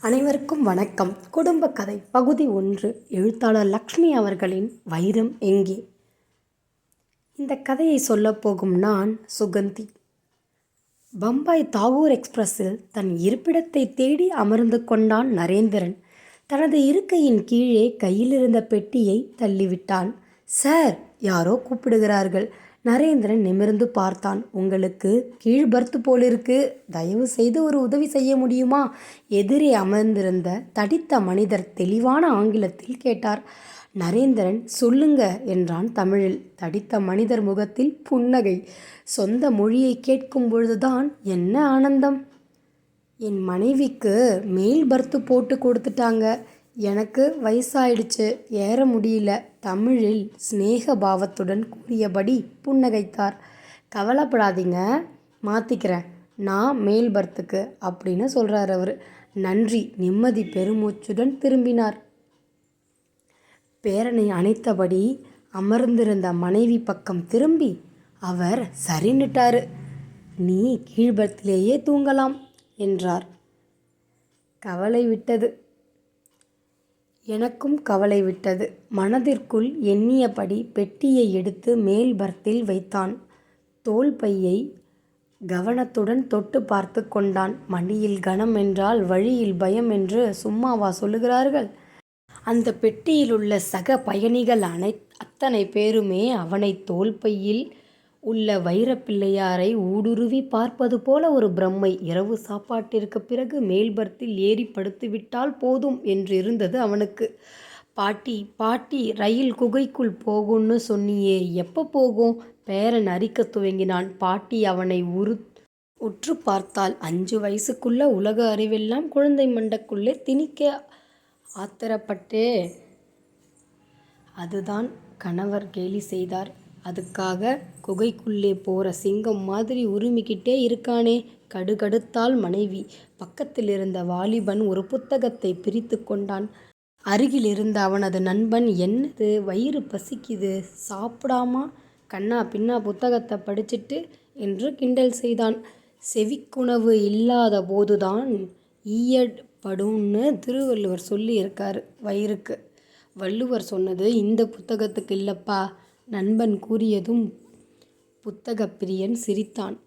அனைவருக்கும் வணக்கம். குடும்ப கதை பகுதி ஒன்று. எழுத்தாளர் லக்ஷ்மி அவர்களின் வைரம் எங்கே? இந்த கதையை சொல்லப்போகும் நான் சுகந்தி. பம்பாய் தாவூர் எக்ஸ்பிரஸில் தன் இருப்பிடத்தை தேடி அமர்ந்து கொண்டான் நரேந்திரன். தனது இருக்கையின் கீழே கையில் இருந்த பெட்டியை தள்ளிவிட்டான். சார்! யாரோ கூப்பிடுகிறார்கள். நரேந்திரன் நிமிர்ந்து பார்த்தான். உங்களுக்கு கீழ் பர்த்து போலிருக்கு. தயவு செய்து ஒரு உதவி செய்ய முடியுமா? எதிரே அமர்ந்திருந்த தடித்த மனிதர் தெளிவான ஆங்கிலத்தில் கேட்டார். நரேந்திரன் சொல்லுங்க என்றான் தமிழில். தடித்த மனிதர் முகத்தில் புன்னகை. சொந்த மொழியை கேட்கும் பொழுதுதான் என்ன ஆனந்தம்? என் மனைவிக்கு மேல் பர்த்து போட்டு கொடுத்துட்டாங்க. எனக்கு வயசாயிடுச்சு. ஏற முடியல. தமிழில் சிநேக பாவத்துடன் கூறியபடி புன்னகைத்தார். கவலைப்படாதீங்க. மாற்றிக்கிறேன் நான் மேல் பர்த்துக்கு அப்படின்னு சொல்கிறார் அவர். நன்றி. நிம்மதி பெருமூச்சுடன் திரும்பினார். பேரனை அணைத்தபடி அமர்ந்திருந்த மனைவி பக்கம் திரும்பி அவர் சரின்னுட்டாரு நீ கீழ்பத்திலேயே தூங்கலாம் என்றார். கவலை விட்டது. எனக்கும் கவலை விட்டது. மனதிற்குள் எண்ணியபடி பெட்டியை எடுத்து மேல் பர்த்தில் வைத்தான். தோல் பையை கவனத்துடன் தொட்டு பார்த்து கொண்டான். மடியில் கனம் என்றால் வழியில் பயம் என்று சும்மாவா சொல்லுகிறார்கள்? அந்த பெட்டியில் உள்ள சக பயணிகள் அனை அத்தனை பேருமே அவனை தோல் பையில் உள்ள வைரப்பிள்ளையாரை ஊடுருவி பார்ப்பது போல ஒரு பிரம்மை இரவு சாப்பாட்டிற்கு பிறகு மேல்பர்த்தில் ஏறி படுத்துவிட்டால் போதும் என்று இருந்தது அவனுக்கு. பாட்டி பாட்டி ரயில் குகைக்குள் போகும்னு சொன்னியே எப்போ போகும்? பேரன் அரிக்க துவங்கினான். பாட்டி அவனை உரு உற்று பார்த்தால் அஞ்சு வயசுக்குள்ள உலக அறிவெல்லாம் குழந்தை மண்டக்குள்ளே திணிக்க ஆத்திரப்பட்டே. அதுதான் கணவர் கேலி செய்தார். அதுக்காக குகைக்குள்ளே போகிற சிங்கம் மாதிரி உருமிக்கிட்டே இருக்கானே. கடுகடுத்தால் மனைவி. பக்கத்தில் இருந்த வாலிபன் ஒரு புத்தகத்தை பிரித்து கொண்டான். அருகில் இருந்த அவனது நண்பன் என்னது? வயிறு பசிக்குது. சாப்பிடாமா? கண்ணா பின்னா புத்தகத்தை படிச்சுட்டு என்று கிண்டல் செய்தான். செவிக்குணவு இல்லாத போதுதான் ஈயப்படும்னு திருவள்ளுவர் சொல்லியிருக்காரு வயிறுக்கு. வள்ளுவர் சொன்னது இந்த புத்தகத்துக்கு இல்லைப்பா. நண்பன் கூறியதும் புத்தகப் பிரியன் சிரித்தான்.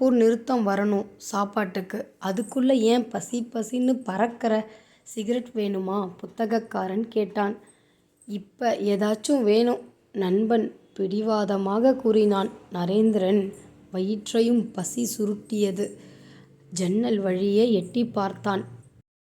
பூர் நிறுத்தம் வரணும் சாப்பாட்டுக்கு. அதுக்குள்ளே ஏன் பசி பசின்னு பறக்கிற சிகரெட் வேணுமா? புத்தகக்காரன் கேட்டான். இப்போ ஏதாச்சும் வேணும் நண்பன் பிடிவாதமாக கூறினான். நரேந்திரன் வயிற்றையும் பசி சுருட்டியது. ஜன்னல் வழியே எட்டி பார்த்தான்.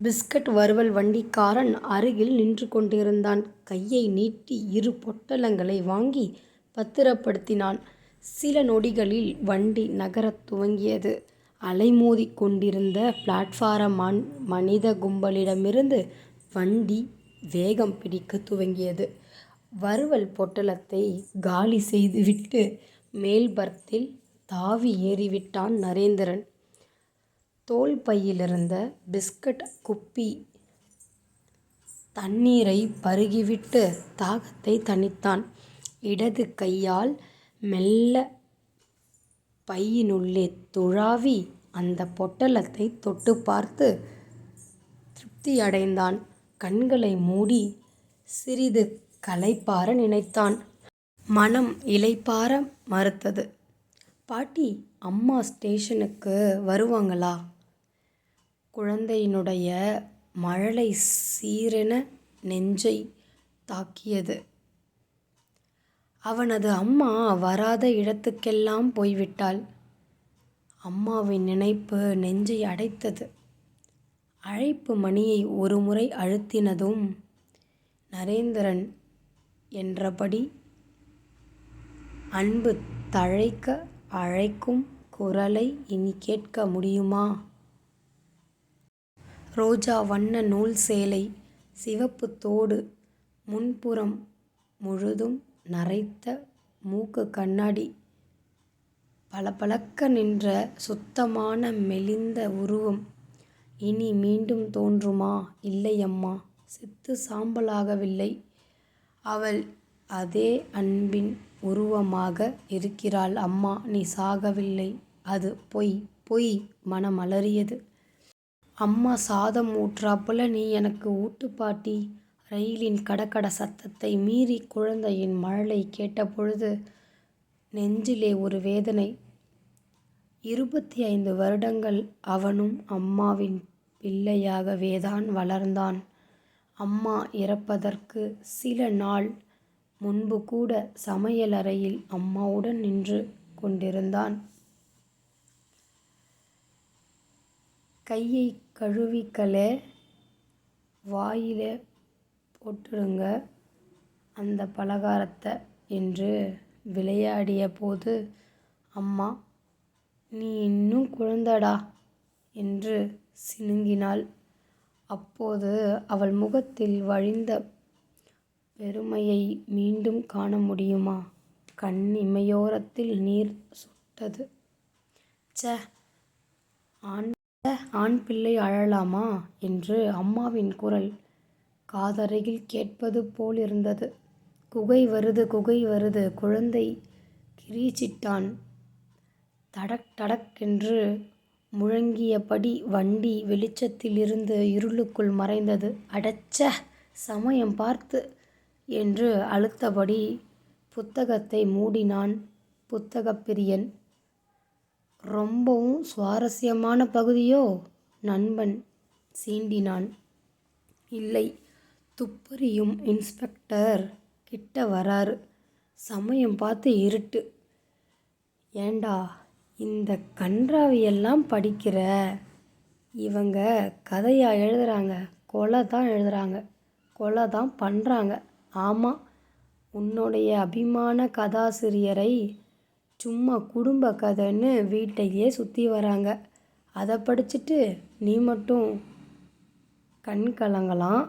பிஸ்கட் வறுவல் வண்டிக்காரன் அருகில் நின்று கொண்டிருந்தான். கையை நீட்டி இரு பொட்டலங்களை வாங்கி பத்திரப்படுத்தினான். சில நொடிகளில் வண்டி நகரத் துவங்கியது. அலைமோதி கொண்டிருந்த பிளாட்ஃபாரம் மண் மனித கும்பலிடமிருந்து வண்டி வேகம் பிடிக்க துவங்கியது. வறுவல் பொட்டலத்தை காலி செய்துவிட்டு மேல்பர்த்தில் தாவி ஏறிவிட்டான் நரேந்திரன். தோல் பையிலிருந்த பிஸ்கட் குப்பி தண்ணீரை பருகிவிட்டு தாகத்தை தணித்தான். இடது கையால் மெல்ல பையினுள்ளே துழாவி அந்த பொட்டலத்தை தொட்டு பார்த்து திருப்தி அடைந்தான். கண்களை மூடி சிறிது களைப்பார நினைத்தான். மனம் இலைப்பார மறுத்தது. பாட்டி அம்மா ஸ்டேஷனுக்கு வருவாங்களா? குழந்தையினுடைய மழலை சீரென நெஞ்சை தாக்கியது. அவனது அம்மா வராத இடத்துக்கெல்லாம் போய்விட்டாள். அம்மாவின் நினைப்பு நெஞ்சை அடைத்தது. அழைப்பு மணியை ஒரு முறை அழுத்தினதும் நரேந்திரன் என்றபடி அன்பு தழைக்க அழைக்கும் குரலை இனி கேட்க முடியுமா? ரோஜா வண்ண நூல் சேலை சிவப்பு தோடு முன்புறம் முழுதும் நரைத்த மூக்கு கண்ணாடி பளபளக்க நின்ற சுத்தமான மெலிந்த உருவம். இனி மீண்டும் தோன்றுமா? இல்லையம்மா செத்து சாம்பலாகவில்லை. அவள் அதே அன்பின் உருவமாக இருக்கிறாள். அம்மா நீ சாகவில்லை. அது பொய் பொய் மனம் அலறியது அம்மா சாதம் ஊற்றாப்புல நீ எனக்கு ஊட்டு பாட்டி. ரயிலின் கடகட சத்தத்தை மீறி குழந்தையின் மழலை கேட்டபொழுது நெஞ்சிலே ஒரு வேதனை. இருபத்தி ஐந்து வருடங்கள் அவனும் அம்மாவின் பிள்ளையாகவேதான் வளர்ந்தான். அம்மா இறப்பதற்கு சில நாள் முன்பு கூட சமையலறையில் அம்மாவுடன் நின்று கொண்டிருந்தான். கையை கழுவிக்கலே வாயிலே போட்டுருங்க. அந்த பலகாரத்தை என்று விளையாடிய போது அம்மா நீ இன்னும் குழந்தடா என்று சினுங்கினாள். அப்போது அவள் முகத்தில் வழிந்த பெருமையை மீண்டும் காண முடியுமா? கண் இமையோரத்தில் நீர் சுட்டது. ச்ச ஆண் ஆண் பிள்ளை அழலாமா? என்று அம்மாவின் குரல் காதருகில் கேட்பது போலிருந்தது குகை வருது குகை வருது. குழந்தை கிரீச்சிட்டான். தடக் தடக்கென்று முழங்கியபடி வண்டி வெளிச்சத்திலிருந்து இருளுக்குள் மறைந்தது. அடச்ச! சமயம் பார்த்து என்று அழுத்தபடி புத்தகத்தை மூடினான் புத்தகப்பிரியன். ரொம்பவும் சுவாரஸ்யமான பகுதியோ? நண்பன் சீண்டினான். இல்லை துப்பறியும் இன்ஸ்பெக்டர் கிட்ட வராரு. சமயம் பார்த்து இருட்டு. ஏண்டா இந்த கன்றாவியெல்லாம் படிக்கிற? இவங்க கதையாக எழுதுகிறாங்க கொலை தான் எழுதுகிறாங்க கொலை தான் பண்ணுறாங்க ஆமாம் உன்னுடைய அபிமான கதாசிரியரை சும்மா குடும்ப கதைன்னு வீட்டையே சுற்றி வராங்க. அதை படிச்சுட்டு நீ மட்டும் கண் கலங்கலாம்.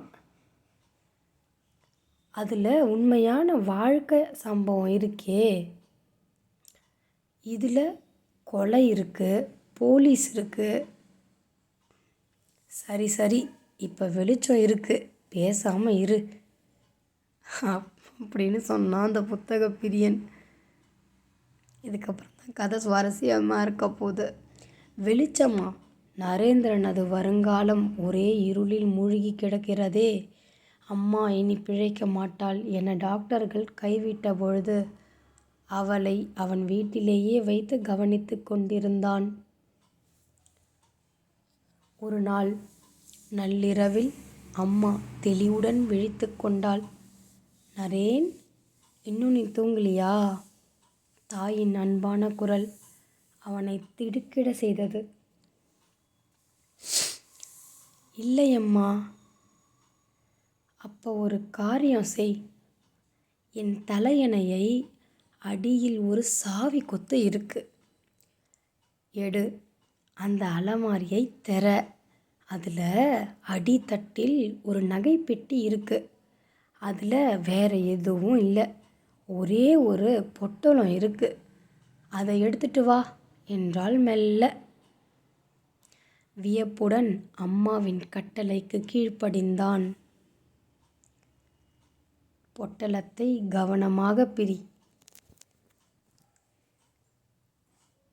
அதில் உண்மையான வாழ்க்கை சம்பவம் இருக்கே. இதில் கொலை இருக்குது போலீஸ் இருக்குது சரி சரி இப்போ வெளிச்சம் இருக்குது பேசாமல் இரு. அப்படின்னு சொன்னான் அந்த புத்தக பிரியன். இதுக்கப்புறம் தான் கதை சுவாரஸ்யமாக இருக்க போகுது. வெளிச்சமா? நரேந்திரனது வருங்காலம் ஒரே இருளில் மூழ்கி கிடக்கிறதே. அம்மா இனி பிழைக்க மாட்டாள் என டாக்டர்கள் கைவிட்ட பொழுது அவளை அவன் வீட்டிலேயே வைத்து கவனித்து கொண்டிருந்தான். ஒரு நாள் நள்ளிரவில் அம்மா தெளிவுடன் விழித்து கொண்டாள். நரேன் இன்னும் நீ தூங்கலியா? தாயின் அன்பான குரல் அவனை திடுக்கிட செய்தது. இல்லையம்மா அப்போ ஒரு காரியம் செய். என் தலையணையை அடியில் ஒரு சாவி கொத்து இருக்கு. எடு அந்த அலமாரியை திற. அதில் அடித்தட்டில் ஒரு நகைப்பெட்டி இருக்கு. அதில் வேறு எதுவும் இல்லை. ஒரே ஒரு பொட்டலம் இருக்குது அதை எடுத்துட்டு வா என்றாள் மெல்ல. வியப்புடன் அம்மாவின் கட்டளைக்கு கீழ்ப்படிந்தான். பொட்டலத்தை கவனமாக பிரி.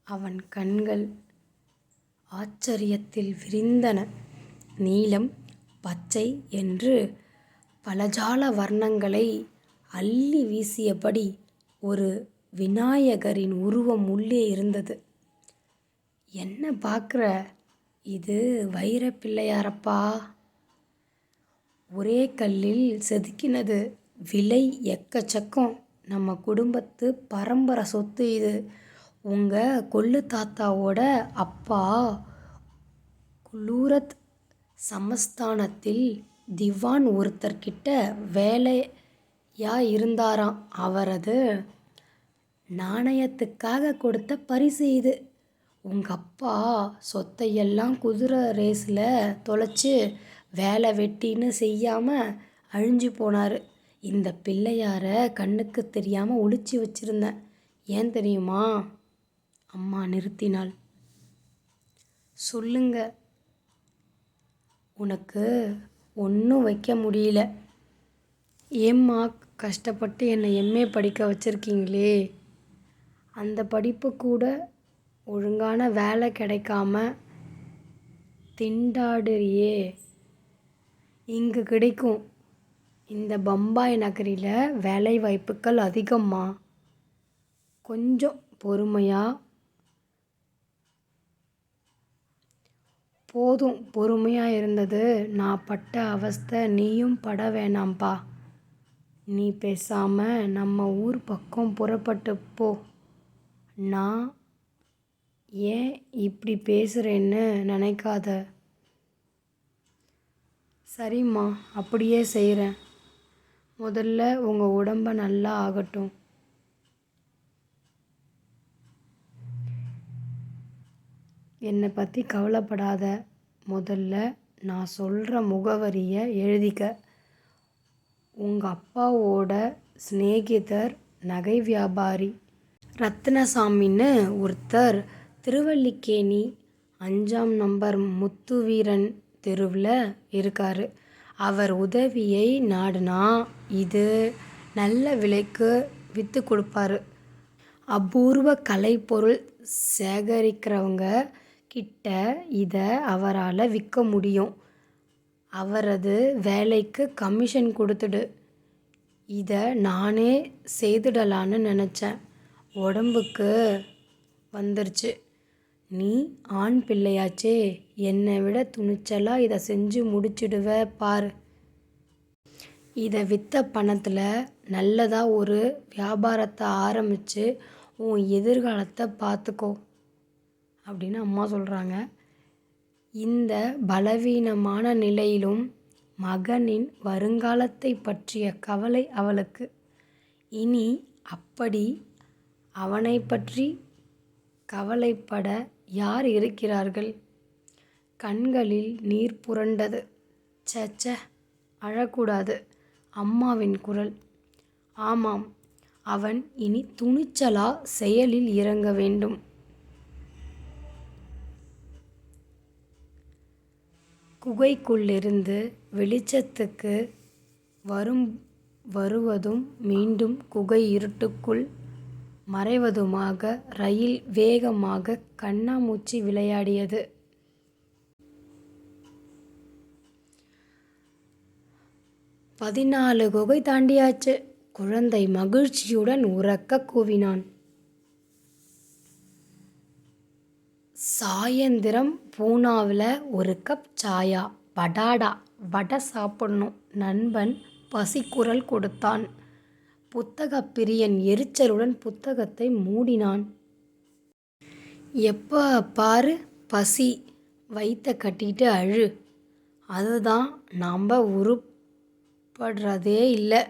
அவன் கண்கள் ஆச்சரியத்தில் விரிந்தன. நீலம் பச்சை என்று பலஜால வர்ணங்களை அள்ளி வீசியபடி ஒரு விநாயகரின் உருவம் உள்ளே இருந்தது. என்ன பார்க்குற? இது வைர பிள்ளையாரப்பா. ஒரே கல்லில் செதுக்கினது விலை எக்கச்சக்கம். நம்ம குடும்பத்து பரம்பரை சொத்து இது. உங்கள் கொள்ளு தாத்தாவோட அப்பா குலூரத் சமஸ்தானத்தில் திவான் ஒருத்தர்கிட்ட வேலை யா இருந்தாராம். அவரது நாணயத்துக்காக கொடுத்த பரிசு இது. உங்கள் அப்பா சொத்தையெல்லாம் குதிரை ரேஸில் தொலைச்சி வேலை வெட்டின்னு செய்யாமல் அழிஞ்சு போனார். இந்த பிள்ளையாரை கண்ணுக்கு தெரியாமல் ஒழிச்சு வச்சுருந்தேன். ஏன் தெரியுமா? அம்மா நிறுத்தினாள். சொல்லுங்க. உனக்கு ஒன்றும் வைக்க முடியல. ஏம்மா கஷ்டப்பட்டு என்னை எம்ஏ படிக்க வச்சுருக்கீங்களே. அந்த படிப்பு கூட ஒழுங்கான வேலை கிடைக்காம திண்டாடுறியே. இங்கு கிடைக்கும். இந்த பம்பாய் நகரில் வேலை வாய்ப்புகள் அதிகம்மா. கொஞ்சம் பொறுமையாக போதும் பொறுமையாக இருந்தது. நான் பட்ட அவஸ்தை நீயும் பட வேணாம்ப்பா நீ பேசாம நம்ம ஊர் பக்கம் புறப்பட்டு போ. நான் ஏன் இப்படி பேசுகிறேன்னு நினைக்காத. சரிம்மா அப்படியே செய்கிறேன் முதல்ல உங்கள் உடம்ப நல்லா ஆகட்டும். என்னை பற்றி கவலைப்படாத. முதல்ல நான் சொல்கிற முகவரியை எழுதிக்க. உங்கள் அப்பாவோட சிநேகிதர் நகை வியாபாரி. ரத்னசாமின்னு ஒருத்தர் திருவல்லிக்கேணி அஞ்சாம் நம்பர் முத்துவீரன் தெருவில் இருக்கார். அவர் உதவியை நாடுனா இது நல்ல விலைக்கு விற்று கொடுப்பாரு. அபூர்வ கலைப்பொருள் சேகரிக்கிறவங்க கிட்ட இதை அவரால் விற்க முடியும். அவரது வேலைக்கு கமிஷன் கொடுத்துடு. இதை நானே செய்துடலான்னு நினச்சேன். உடம்புக்கு வந்துருச்சு. நீ ஆண் பிள்ளையாச்சே என்னை விட துணிச்சலாக இதை செஞ்சு முடிச்சிடுவ பார். இதை விற்ற பணத்தில் நல்லதாக ஒரு வியாபாரத்தை ஆரம்பித்து உன் எதிர்காலத்தை பார்த்துக்கோ அப்படின்னு அம்மா சொல்கிறாங்க இந்த பலவீனமான நிலையிலும் மகனின் வருங்காலத்தை பற்றிய கவலை அவளுக்கு. இனி அப்படி அவனை பற்றி கவலைப்பட யார் இருக்கிறார்கள்? கண்களில் நீர் புரண்டது. சச்ச அழக்கூடாது. அம்மாவின் குரல். ஆமாம் அவன் இனி துணிச்சலா செயலில் இறங்க வேண்டும். குகைக்குள்ளிருந்து வெளிச்சத்துக்கு வரும் வருவதும் மீண்டும் குகை இருட்டுக்குள் மறைவதுமாக ரயில் வேகமாக கண்ணாமூச்சி விளையாடியது. பதினாலு குகை தாண்டியாச்சு. குழந்தை மகிழ்ச்சியுடன் உறக்க கூவினான். சாயந்திரம் பூனாவில் ஒரு கப் சாயா. படாடா வடை சாப்பிடணும். நண்பன் பசிக்குரல் கொடுத்தான். புத்தகப் பிரியன் எரிச்சலுடன் புத்தகத்தை மூடினான். எப்போ பாரு பசி. வயிற்ற கட்டிட்டு அழு. அதுதான் நாம் உருப்படுறதே இல்லை.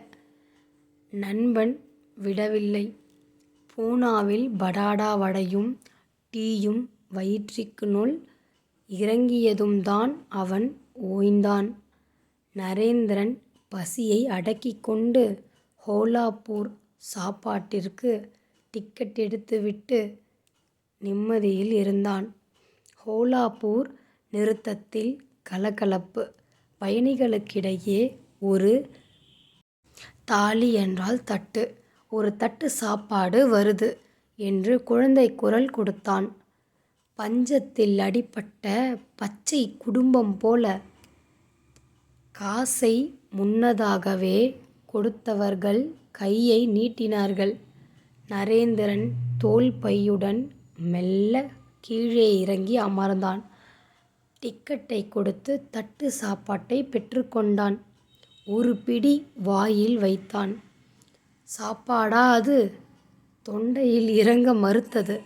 நண்பன் விடவில்லை. பூனாவில் படாடா வடையும் டீயும் வயிற்றினுள் இறங்கியதும்தான் அவன் ஓய்ந்தான். நரேந்திரன் பசியை அடக்கி கொண்டு ஹோலாப்பூர் சாப்பாட்டிற்கு டிக்கெட் எடுத்துவிட்டு நிம்மதியில் இருந்தான். ஹோலாப்பூர் நிறுத்தத்தில் கலகலப்பு. பயணிகளுக்கிடையே ஒரு தாலி என்றால் தட்டு. ஒரு தட்டு சாப்பாடு வருது என்று குழந்தை குரல் கொடுத்தான். பஞ்சத்தில் அடிபட்ட பச்சை குடும்பம் போல காசை முன்னதாகவே கொடுத்தவர்கள் கையை நீட்டினார்கள். நரேந்திரன் தோல் பையுடன் மெல்ல கீழே இறங்கி அமர்ந்தான். டிக்கெட்டை கொடுத்து தட்டு சாப்பாட்டை பெற்றுக்கொண்டான் ஒரு பிடி வாயில் வைத்தான். சாப்பாடா அது? தொண்டையில் இறங்க மறுத்தது.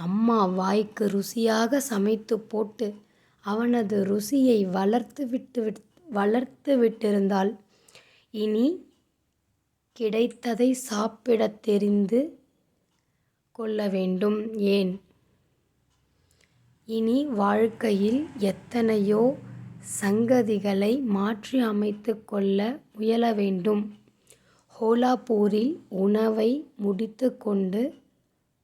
அம்மா வாய்க்கு ருசியாக சமைத்து போட்டு அவனது ருசியை வளர்த்து விட்டு விட் வளர்த்து விட்டிருந்தாள். இனி கிடைத்ததை சாப்பிடத் தெரிந்து கொள்ள வேண்டும் ஏன்? இனி வாழ்க்கையில் எத்தனையோ சங்கதிகளை மாற்றி அமைத்து கொள்ள முயல வேண்டும். ஹோலாப்பூரில் உணவை முடித்து கொண்டு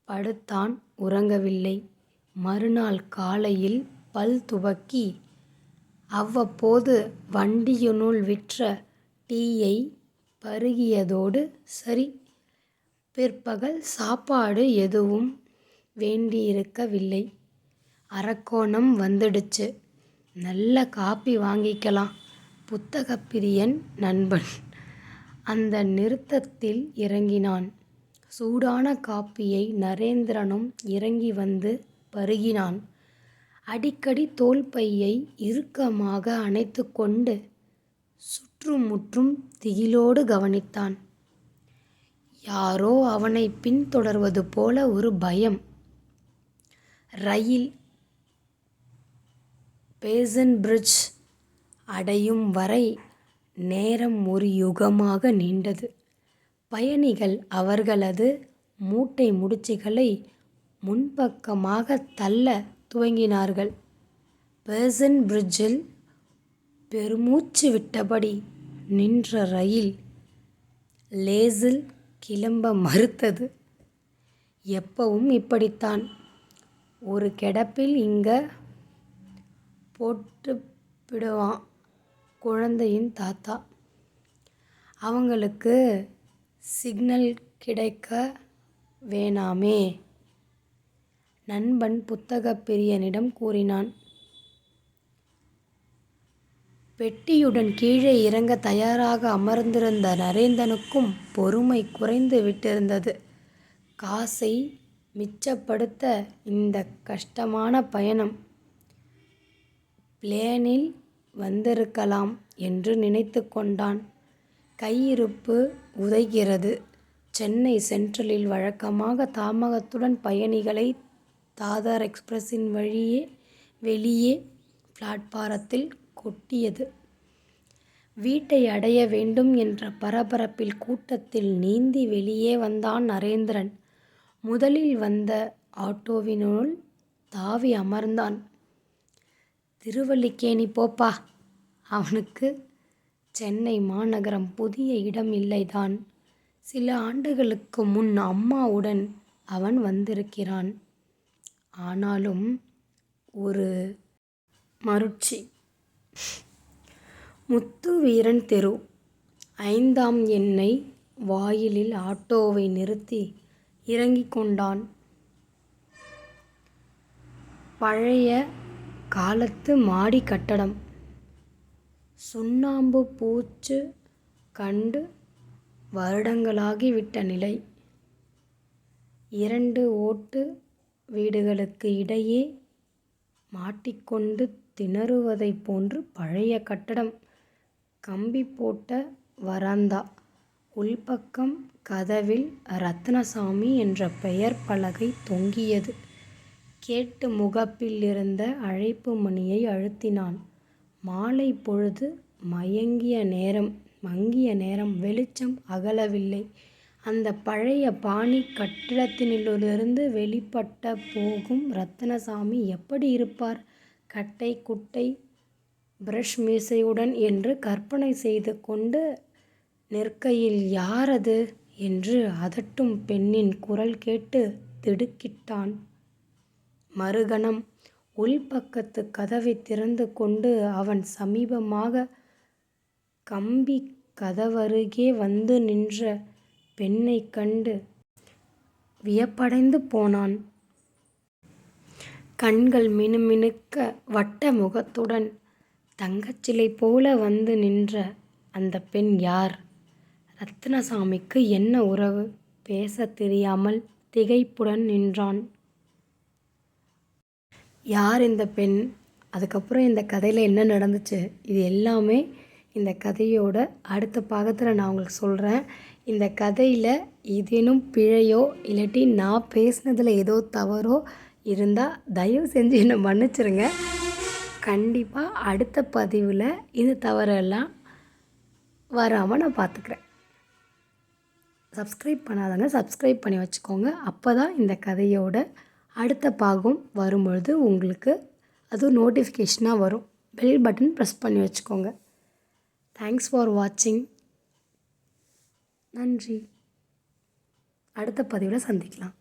படுத்தான் உறங்கவில்லை. மறுநாள் காலையில் பல் துவக்கி அவ்வப்போது வண்டியினுள் விற்ற டீயை பருகியதோடு சரி பிற்பகல் சாப்பாடு எதுவும் வேண்டியிருக்கவில்லை. அரக்கோணம் வந்துடுச்சு. நல்ல காப்பி வாங்கிக்கலாம் புத்தகப் பிரியன் நண்பன் அந்த நிறுத்தத்தில் இறங்கினான். சூடான காப்பியை நரேந்திரனும் இறங்கி வந்து பருகினான். அடிக்கடி தோள்பையை இறுக்கமாக அணைத்துக்கொண்டு கொண்டு திகிலோடு கவனித்தான். யாரோ அவனைப் பின்தொடர்வது போல ஒரு பயம். ரயில் பேஸன்பிரிட்ஜ் அடையும் வரை நேரம் ஒரு யுகமாக நீண்டது. பயணிகள் அவர்களது மூட்டை முடிச்சுகளை முன்பக்கமாகத் தள்ளத் துவங்கினார்கள். பேஸன் பிரிட்ஜில் பெருமூச்சு விட்டபடி நின்ற ரயில் லேசில் கிளம்ப மறுத்தது. எப்பவும் இப்படித்தான். ஒரு கெடப்பில் இங்க போட்டுப்பிடுவான் குழந்தையின் தாத்தா. அவங்களுக்கு சிக்னல் கிடைக்க வேணாமே. நண்பன் புத்தகப் பிரியனிடம் கூறினான். பெட்டியுடன் கீழே இறங்க தயாராக அமர்ந்திருந்த நரேந்தனுக்கும் பொறுமை குறைந்து விட்டிருந்தது. காசை மிச்சப்படுத்த இந்த கஷ்டமான பயணம். பிளேனில் வந்திருக்கலாம் என்று நினைத்து கொண்டான். கையிருப்பு உதைக்கிறது. சென்னை சென்ட்ரலில் வழக்கமாக தாமதத்துடன் பயணிகளை தாதர் வழியே வெளியே பிளாட்பாரத்தில் கொட்டியது. வீட்டை அடைய வேண்டும் என்ற பரபரப்பில் கூட்டத்தில் நீந்தி வெளியே வந்தான் நரேந்திரன். முதலில் வந்த ஆட்டோவினுள் தாவி அமர்ந்தான். திருவல்லிக்கேணி போப்பா. அவனுக்கு சென்னை மாநகரம் புதிய இடம் இல்லைதான். சில ஆண்டுகளுக்கு முன் அம்மாவுடன் அவன் வந்திருக்கிறான். ஆனாலும் ஒரு மருட்சி. முத்துவீரன் தெரு. ஐந்தாம் எண்ணை வாயிலில் ஆட்டோவை நிறுத்தி இறங்கிக் கொண்டான். பழைய காலத்து மாடி கட்டடம். சுண்ணாம்பு பூச்சு கண்டு வருடங்களாகிவிட்ட நிலை. இரண்டு ஓட்டு வீடுகளுக்கு இடையே மாட்டிக்கொண்டு திணறுவதைப் போன்று பழைய கட்டடம். கம்பி போட்ட வராந்தா. உள்பக்கம் கதவில் ரத்னசாமி என்ற பெயர் பலகை தொங்கியது. கேட்டு முகப்பிலிருந்த அழைப்பு மணியை அழுத்தினான். மாலை பொழுது மயங்கிய நேரம் மங்கிய நேரம். வெளிச்சம் அகலவில்லை. அந்த பழைய பாணி கட்டிடத்தினுள்ளிருந்து வெளிப்பட்ட போகும் ரத்னசாமி எப்படி இருப்பார்? கட்டை குட்டை பிரஷ் மீசையுடன் என்று கற்பனை செய்து கொண்டு நிற்கையில் யாரது? என்று அதட்டும் பெண்ணின் குரல் கேட்டு திடுக்கிட்டான். மறுகணம் உள்பக்கத்து கதவை திறந்து கொண்டு அவன் சமீபமாக கம்பி கதவருகே வந்து நின்ற பெண்ணை கண்டு வியப்படைந்து போனான். கண்கள் மினுமினுக்க வட்ட முகத்துடன் தங்கச்சிலை போல வந்து நின்ற அந்த பெண் யார்? ரத்னசாமிக்கு என்ன உறவு? பேச தெரியாமல் திகைப்புடன் நின்றான். யார் இந்த பெண்? அதுக்கப்புறம் இந்த கதையில் என்ன நடந்துச்சு? இது எல்லாமே இந்த கதையோட அடுத்த பாகத்தில் நான் உங்களுக்கு சொல்கிறேன் இந்த கதையில் ஏதேனும் பிழையோ இல்லாட்டி நான் பேசினதில் ஏதோ தவறோ இருந்தால் தயவு செஞ்சு என்னை மன்னிச்சிடுங்க. கண்டிப்பாக அடுத்த பதிவில் இந்த தவறெல்லாம் வராமல் நான் பார்த்துக்கிறேன். சப்ஸ்கிரைப் பண்ணாதவங்க சப்ஸ்கிரைப் பண்ணி வச்சுக்கோங்க. அப்பதான் இந்த கதையோட அடுத்த பாகம் வரும்பொழுது உங்களுக்கு அது நோட்டிஃபிகேஷனாக வரும். பெல் பட்டன் ப்ரெஸ் பண்ணி வச்சுக்கோங்க. தேங்க்ஸ் ஃபார் வாட்சிங். நன்றி. அடுத்த பதிவில் சந்திக்கலாம்.